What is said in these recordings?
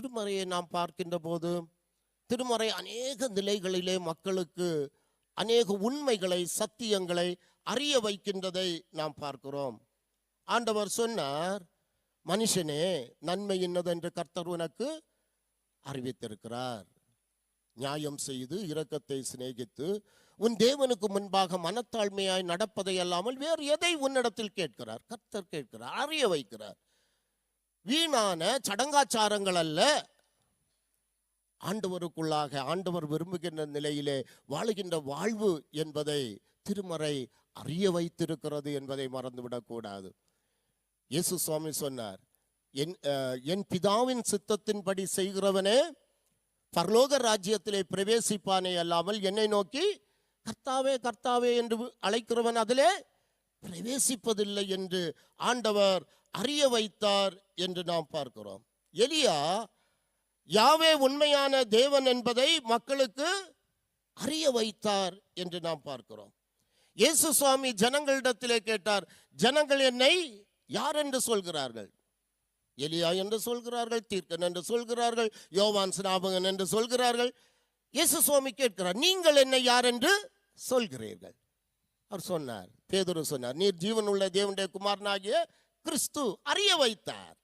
திருமறையை நாம் பார்க்கின்ற போது திருமறை அநேக நிலைகளிலே மக்களுக்கு அநேக உண்மைகளை சத்தியங்களை அறிய வைக்கின்றதை நாம் பார்க்கிறோம். ஆண்டவர் சொன்னார் மனுஷனே நன்மை இன்னதென்று கர்த்தர் உனக்கு அறிவித்திருக்கிறார். நியாயம் செய்து இரக்கத்தை சிநேகித்து உன் தேவனுக்கு முன்பாக மனத்தாழ்மையாய் நடப்பதை அல்லாமல் வேறு எதை உன்னிடத்தில் கேட்கிறார்? கர்த்தர் கேட்கிறார் அறிய வைக்கிறார். வீணான சடங்காச்சாரங்கள் அல்ல. ஆண்டவருக்குள்ளாக ஆண்டவர் விரும்புகின்ற நிலையிலே வாழுகின்ற வாழ்வு என்பதை திருமறை அறிய வைத்திருக்கிறது என்பதை மறந்துவிடக்கூடாது. இயேசு சுவாமி சொன்னார் என் அஹ், என் பிதாவின் சித்தத்தின்படி செய்கிறவனே பரலோக ராஜ்யத்திலே பிரவேசிப்பானே அல்லாமல் என்னை நோக்கி கர்த்தாவே கர்த்தாவே என்று அழைக்கிறவன் அதிலே பிரவேசிப்பதில்லை என்று ஆண்டவர் அறிய வைத்தார் என்று நாம் பார்க்கிறோம். எலியா யாவே உண்மையான தேவன் என்பதை மக்களுக்கு அறிய வைத்தார் என்று நாம் பார்க்கிறோம். இயேசு சுவாமி ஜனங்களிடத்திலே கேட்டார் ஜனங்கள் என்னை யார் என்று சொல்கிறார்கள்? எலியா என்று சொல்கிறார்கள் தீர்க்கன் என்று சொல்கிறார்கள் யோவான் ஸ்நாபகன் என்று சொல்கிறார்கள். இயேசு சுவாமி கேட்கிறார் நீங்கள் என்னை யார் என்று சொல்கிறீர்கள்? அவர் சொன்னார் பேதுரு சொன்னார் நீர் ஜீவனுள்ள தேவனுடைய குமாரனாகிய கிறிஸ்து அறிய வைத்தார்.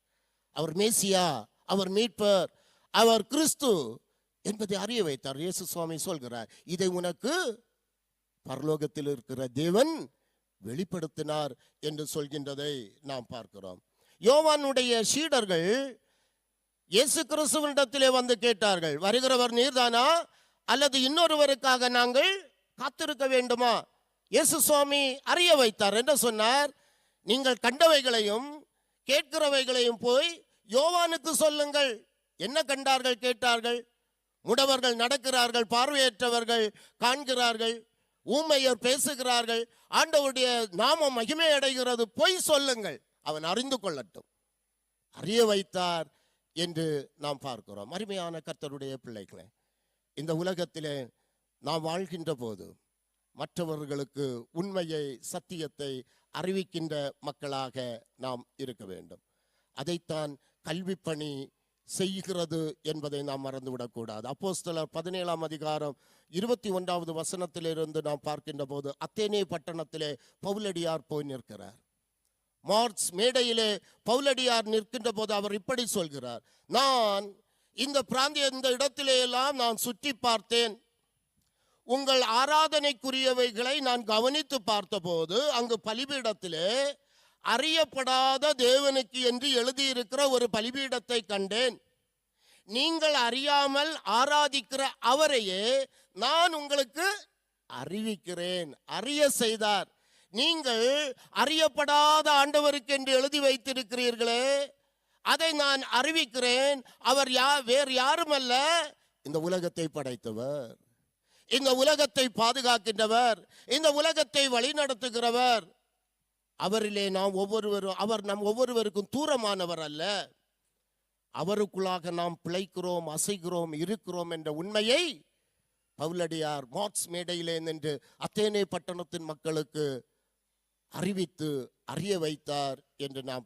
அவர் மேசியா அவர் மீட்பர் அவர் கிறிஸ்து என்பதை அறிய வைத்தார். இயேசு சுவாமி சொல்கிறார் இதை உனக்கு பரலோகத்தில் இருக்கிற தேவன் வெளிப்படுத்தினார் என்று சொல்கின்றதை நாம் பார்க்கிறோம். யோவானுடைய சீடர்கள் இயேசு கிறிஸ்துவனிடத்திலே வந்து கேட்டார்கள் வருகிறவர் நீர்தானா? அல்லது இன்னொருவருக்காக நாங்கள் காத்திருக்க வேண்டுமா? இயேசு சுவாமி அறிய வைத்தார் என்று சொன்னார். நீங்கள் கண்டவைகளையும் கேட்கிறவைகளையும் போய் யோவானுக்கு சொல்லுங்கள். என்ன கண்டார்கள் கேட்டார்கள். முடவர்கள் நடக்கிறார்கள் பார்வையற்றவர்கள் காண்கிறார்கள் ஊமையர் பேசுகிறார்கள். ஆண்டவருடைய நாமம் மகிமை அடைகிறது பொய் சொல்லுங்கள். அவன் அறிந்து கொள்ளட்டும். அறிய வைத்தார் என்று நாம் பார்க்கிறோம். அருமையான கர்த்தருடைய பிள்ளைகளை இந்த உலகத்திலே நாம் வாழ்கின்ற போது மற்றவர்களுக்கு உண்மையை சத்தியத்தை அறிவிக்கின்ற மக்களாக நாம் இருக்க வேண்டும். அதைத்தான் கல்வி பணி செய்கிறது என்பதை நாம் மறந்துவிடக்கூடாது அப்போஸ்தலர் பதினேழாம் அதிகாரம் இருபத்தி ஒன்றாவது வசனத்திலிருந்து நாம் பார்க்கின்ற போது அத்தேனே பட்டணத்திலே பவுலடியார் போய் நிற்கிறார். மார்ச் மேடையிலே பவுலடியார் நிற்கின்ற போது அவர் இப்படி சொல்கிறார். நான் இந்த பிராந்திய இந்த இடத்திலே எல்லாம் நான் சுற்றி பார்த்தேன். உங்கள் ஆராதனைக்குரியவைகளை நான் கவனித்து பார்த்தபோது அங்கு பலிபீடத்திலே அறியப்படாத தேவனுக்கு என்று எழுதியிருக்கிற ஒரு பலிபீடத்தை கண்டேன். நீங்கள் அறியாமல் ஆராதிக்கிற அவரையே நான் உங்களுக்கு அறிவிக்கிறேன். அறிய செய்தார். நீங்கள் அறியப்படாத ஆண்டவருக்கு என்று எழுதி வைத்திருக்கிறீர்களே அதை நான் அறிவிக்கிறேன். அவர் யா வேறு யாருமல்ல. இந்த உலகத்தை படைத்தவர். இந்த உலகத்தை பாதுகாக்கின்றவர் இந்த உலகத்தை வழிநடத்துகிறவர். அவரிலே நாம் ஒவ்வொருவரும் அவர் நம் ஒவ்வொருவருக்கும் தூரமானவர் அல்ல. அவருக்குள்ளாக நாம் பிழைக்கிறோம் அசைகிறோம் இருக்கிறோம் என்ற உண்மையை பவுலடியார் மார்க்ஸ் மேடையிலே நின்று அத்தேனே பட்டணத்தின் மக்களுக்கு அறிவித்து அறிய வைத்தார் என்று நாம்